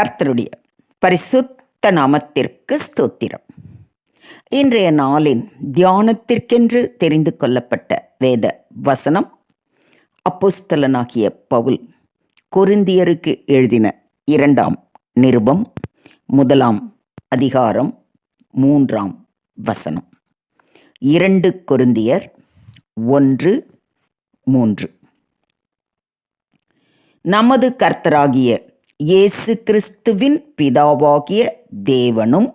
கர்த்தருடைய பரிசுத்த நாமத்திற்கு ஸ்தோத்திரம். இன்றைய நாளின் தியானத்திற்கென்று தெரிந்து கொள்ளப்பட்ட வேத வசனம் அப்போஸ்தலனாகிய பவுல் குருந்தியருக்கு எழுதின இரண்டாம் நிருபம் முதலாம் அதிகாரம் மூன்றாம் வசனம். இரண்டு கொருந்தியர் ஒன்று மூன்று. நமது கர்த்தராகிய இயேசு கிறிஸ்துவின் பிதாவாகிய தேவனும்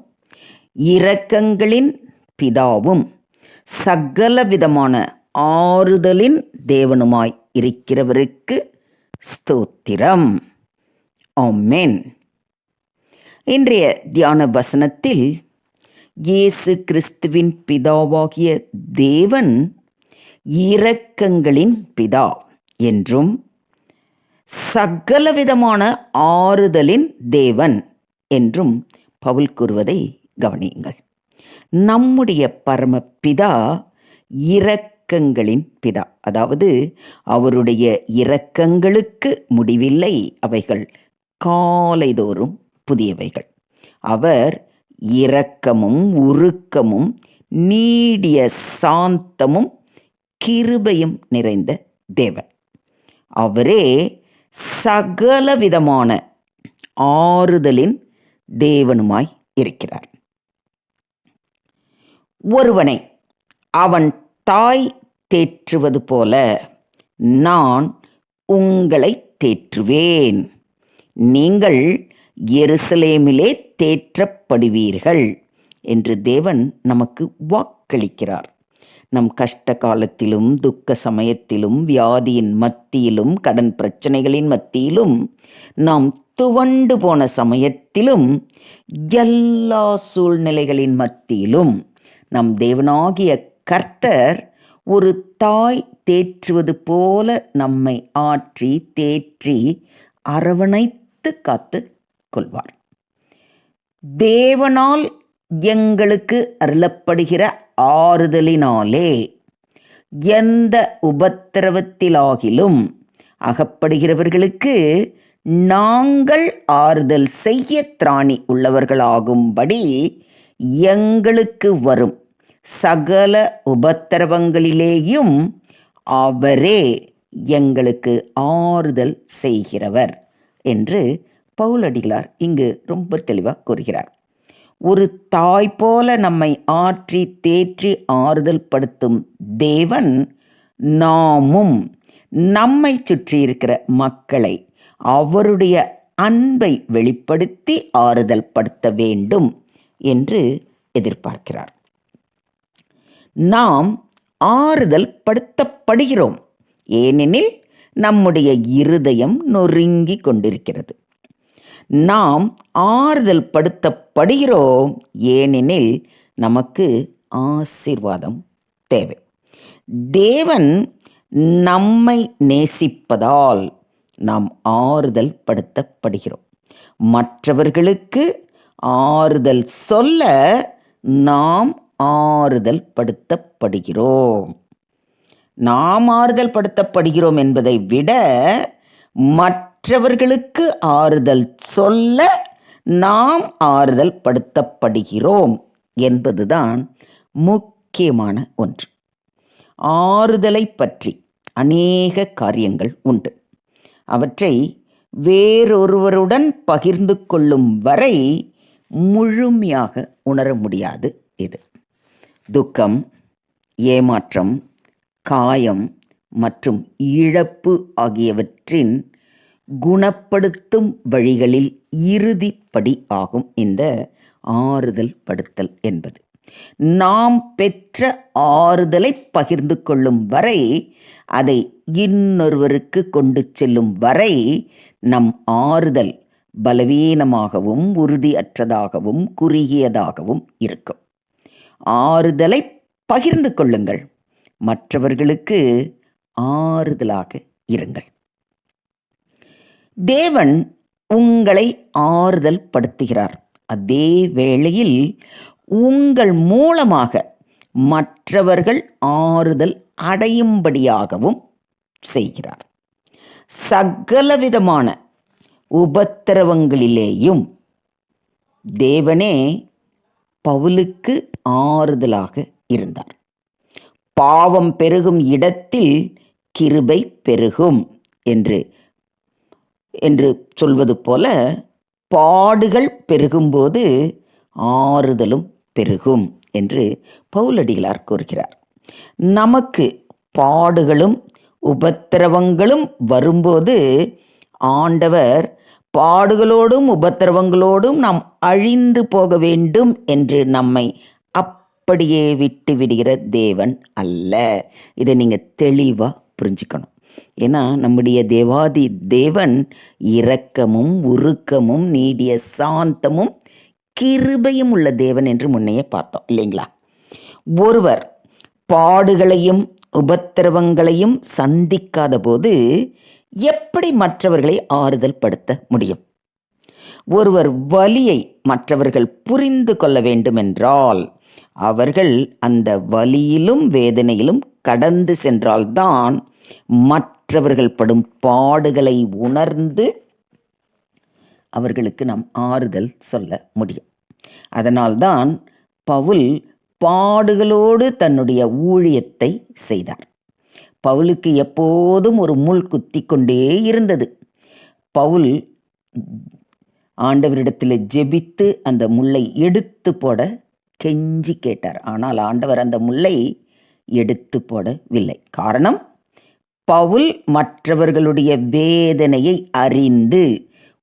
இரக்கங்களின் பிதாவும் சகலவிதமான ஆறுதலின் தேவனுமாய் இருக்கிறவருக்கு ஸ்தோத்திரம். ஆமேன். இன்றைய தியான வசனத்தில் இயேசு கிறிஸ்துவின் பிதாவாகிய தேவன் இரக்கங்களின் பிதா என்றும் சகலவிதமான ஆறுதலின் தேவன் என்றும் பவுல் கூறுவதை கவனியுங்கள். நம்முடைய பரமபிதா இரக்கங்களின் பிதா. அதாவது அவருடைய இரக்கங்களுக்கு முடிவில்லை அவைகள் காலைதோறும் புதியவைகள். அவர் இரக்கமும் உருக்கமும் நீடிய சாந்தமும் கிருபையும் நிறைந்த தேவன். அவரே சகலவிதமான ஆறுதலின் தேவனுமாய் இருக்கிறார். ஒருவனை அவன் தாய் தேற்றுவது போல நான் உங்களை தேற்றுவேன். நீங்கள் எருசலேமிலே தேற்றப்படுவீர்கள் என்று தேவன் நமக்கு வாக்களிக்கிறார். நம் கஷ்ட காலத்திலும் துக்க சமயத்திலும் வியாதியின் மத்தியிலும் கடன் பிரச்சனைகளின் மத்தியிலும் நாம் துவண்டு போன சமயத்திலும் எல்லா சூழ்நிலைகளின் மத்தியிலும் நம் தேவனாகிய கர்த்தர் ஒரு தாய் தேற்றுவது போல நம்மை ஆற்றி தேற்றி அரவணைத்து காத்து கொள்வார். தேவனால் எங்களுக்கு அருளப்படுகிற ஆறுதலினாலே எந்த உபத்திரவத்திலாகிலும் அகப்படுகிறவர்களுக்கு நாங்கள் ஆறுதல் செய்ய திராணி உள்ளவர்களாகும்படி எங்களுக்கு வரும் சகல உபத்திரவங்களிலேயும் அவரே எங்களுக்கு ஆறுதல் செய்கிறவர் என்று பவுலடிகளார் இங்கு ரொம்ப தெளிவாக கூறுகிறார். ஒரு தாய் போல நம்மை ஆற்றி தேற்றி ஆறுதல் படுத்தும் தேவன் நாமும் நம்மை சுற்றி இருக்கிற மக்களை அவருடைய அன்பை வெளிப்படுத்தி ஆறுதல் படுத்த வேண்டும் என்று எதிர்பார்க்கிறார். நாம் ஆறுதல் படுத்தப்படுகிறோம். ஏனெனில் நம்முடைய இருதயம் நொறுங்கி கொண்டிருக்கிறது. நாம் ஆறுதல் படுத்தப்படுகிறோம் ஏனெனில் நமக்கு ஆசீர்வாதம் தேவை. தேவன் நம்மை நேசிப்பதால் நாம் ஆறுதல் படுத்தப்படுகிறோம். மற்றவர்களுக்கு ஆறுதல் சொல்ல நாம் ஆறுதல் படுத்தப்படுகிறோம். நாம் ஆறுதல் படுத்தப்படுகிறோம் என்பதை விட மற்ற மற்றவர்களுக்கு ஆறுதல் சொல்ல நாம் ஆறுதல் படுத்தப்படுகிறோம் என்பதுதான் முக்கியமான ஒன்று. ஆறுதலை பற்றி அநேக காரியங்கள் உண்டு. அவற்றை வேறொருவருடன் பகிர்ந்து கொள்ளும் வரை முழுமையாக உணர முடியாது இது. துக்கம் ஏமாற்றம் காயம் மற்றும் இழப்பு ஆகியவற்றின் குணப்படுத்தும் வழிகளில் இறுதிப்படி ஆகும் இந்த ஆறுதல் படுத்தல் என்பது. நாம் பெற்ற ஆறுதலை பகிர்ந்து கொள்ளும் வரை அதை இன்னொருவருக்கு கொண்டு செல்லும் வரை நம் ஆறுதல் பலவீனமாகவும் உறுதியற்றதாகவும் குறுகியதாகவும் இருக்கும். ஆறுதலை பகிர்ந்து கொள்ளுங்கள். மற்றவர்களுக்கு ஆறுதலாக இருங்கள். தேவன் உங்களை ஆறுதல் படுத்துகிறார். அதே வேளையில் உங்கள் மூலமாக மற்றவர்கள் ஆறுதல் அடையும்படியாகவும் செய்கிறார். சகலவிதமான உபத்திரவங்களிலேயும் தேவனே பவுலுக்கு ஆறுதலாக இருந்தார். பாவம் பெருகும் இடத்தில் கிருபை பெருகும் என்று என்று சொல்வது போல பாடுகள் பெருகும்போது ஆறுதலும் பெருகும் என்று பவுலடிகளார் கூறுகிறார். நமக்கு பாடுகளும் உபத்திரவங்களும் வரும்போது ஆண்டவர் பாடுகளோடும் உபத்திரவங்களோடும் நாம் அழிந்து போக வேண்டும் என்று நம்மை அப்படியே விட்டு விடுகிற தேவன் அல்ல. இதை நீங்கள் தெளிவாக புரிஞ்சுக்கணும். ஏன்னா நம்முடைய தேவாதி தேவன் இரக்கமும் உருக்கமும் நீடிய சாந்தமும் கிருபையும் உள்ள தேவன் என்று முன்னையே பார்த்தோம் இல்லைங்களா? ஒருவர் பாடுகளையும் உபத்திரவங்களையும் சந்திக்காத போது எப்படி மற்றவர்களை ஆறுதல் படுத்த முடியும்? ஒருவர் வலியை மற்றவர்கள் புரிந்து கொள்ள வேண்டுமென்றால் அவர்கள் அந்த வலியிலும் வேதனையிலும் கடந்து சென்றால்தான் மற்றவர்கள் படும் பாடுகளை உணர்ந்து அவர்களுக்கு நாம் ஆறுதல் சொல்ல முடியும். அதனால்தான் பவுல் பாடுகளோடு தன்னுடைய ஊழியத்தை செய்தார். பவுலுக்கு எப்போதும் ஒரு முள் குத்தி கொண்டே இருந்தது. பவுல் ஆண்டவரிடத்தில் ஜெபித்து அந்த முல்லை எடுத்து போட கெஞ்சி கேட்டார். ஆனால் ஆண்டவர் அந்த முல்லை எடுத்து போடவில்லை. காரணம் பவுல் மற்றவர்களுடைய வேதனையை அறிந்து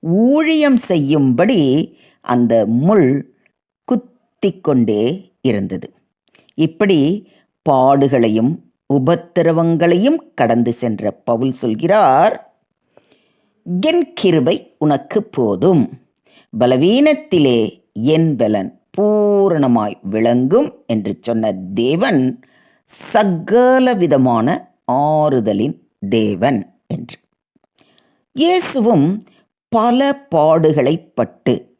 ஊழியம் செய்யும்படி அந்த முள் குத்தி கொண்டே இருந்தது. இப்படி பாடுகளையும் உபத்திரவங்களையும் கடந்து சென்ற பவுல் சொல்கிறார் என் கிருபை உனக்கு போதும். பலவீனத்திலே என் பலன் பூரணமாய் விளங்கும் என்று சொன்ன தேவன் சகல விதமான ஆறுதலின் தேவன் என்று. இயேசுவும் பல பாடுகளை பட்டு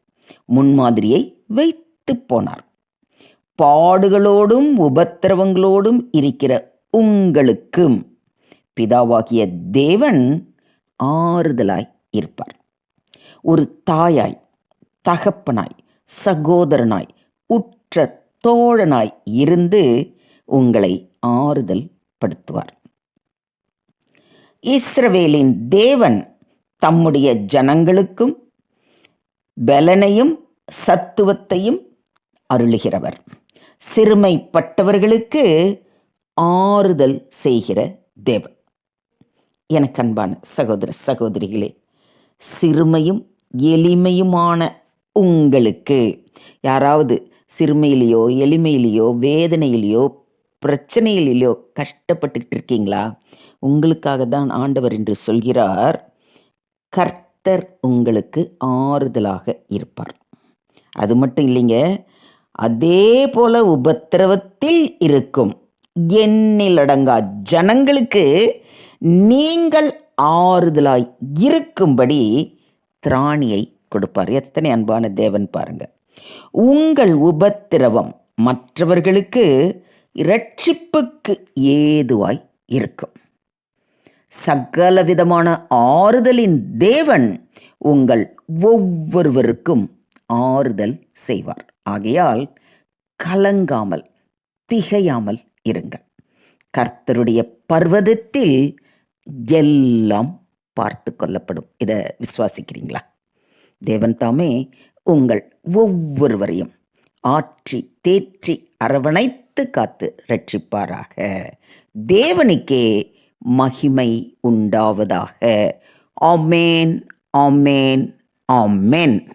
முன்மாதிரியை வைத்து போனார். பாடுகளோடும் உபத்திரவங்களோடும் இருக்கிற உங்களுக்கும் பிதாவாகிய தேவன் ஆறுதலாய் இருப்பார். ஒரு தாயாய் தகப்பனாய் சகோதரனாய் உற்ற தோழனாய் இருந்து உங்களை ஆறுதல் படுத்துவார் இஸ்ரவேலின் தேவன் தம்முடைய ஜனங்களுக்கும் பலனையும் சத்துவத்தையும் அருளுகிறவர். சிறுமைப்பட்டவர்களுக்கு ஆறுதல் செய்கிற தேவன். எனக்கு அன்பான சகோதர சகோதரிகளே சிறுமையும் எளிமையுமான உங்களுக்கு யாராவது சிறுமையிலேயோ எளிமையிலேயோ வேதனையிலேயோ பிரச்சனையிலையோ கஷ்டப்பட்டுக்கிட்டு இருக்கீங்களா உங்களுக்காக தான் ஆண்டவர் என்று சொல்கிறார். கர்த்தர் உங்களுக்கு ஆறுதலாக இருப்பார். அது மட்டும் இல்லைங்க அதே போல உபத்திரவத்தில் இருக்கும் எண்ணிலடங்கா ஜனங்களுக்கு நீங்கள் ஆறுதலாய் இருக்கும்படி திராணியை கொடுப்பார். எத்தனை அன்பான தேவன் பாருங்க. உங்கள் உபத்திரவம் மற்றவர்களுக்கு இரட்சிப்புக்கு ஏதுவாய் இருக்கும். சகல விதமான ஆறுதலின் தேவன் உங்கள் ஒவ்வொருவருக்கும் ஆறுதல் செய்வார். ஆகையால் கலங்காமல் திகையாமல் இருங்கள். கர்த்தருடைய பர்வதத்தில் எல்லாம் பார்த்து கொள்ளப்படும். இதை விசுவாசிக்கிறீங்களா? தேவன் தாமே உங்கள் ஒவ்வொருவரையும் ஆற்றி தேற்றி அரவணைத்து காத்து காத்து ரட்சிப்பாராக தேவனுக்கே மகிமை உண்டாவதாக. ஆமேன் ஆமேன் ஆமேன்.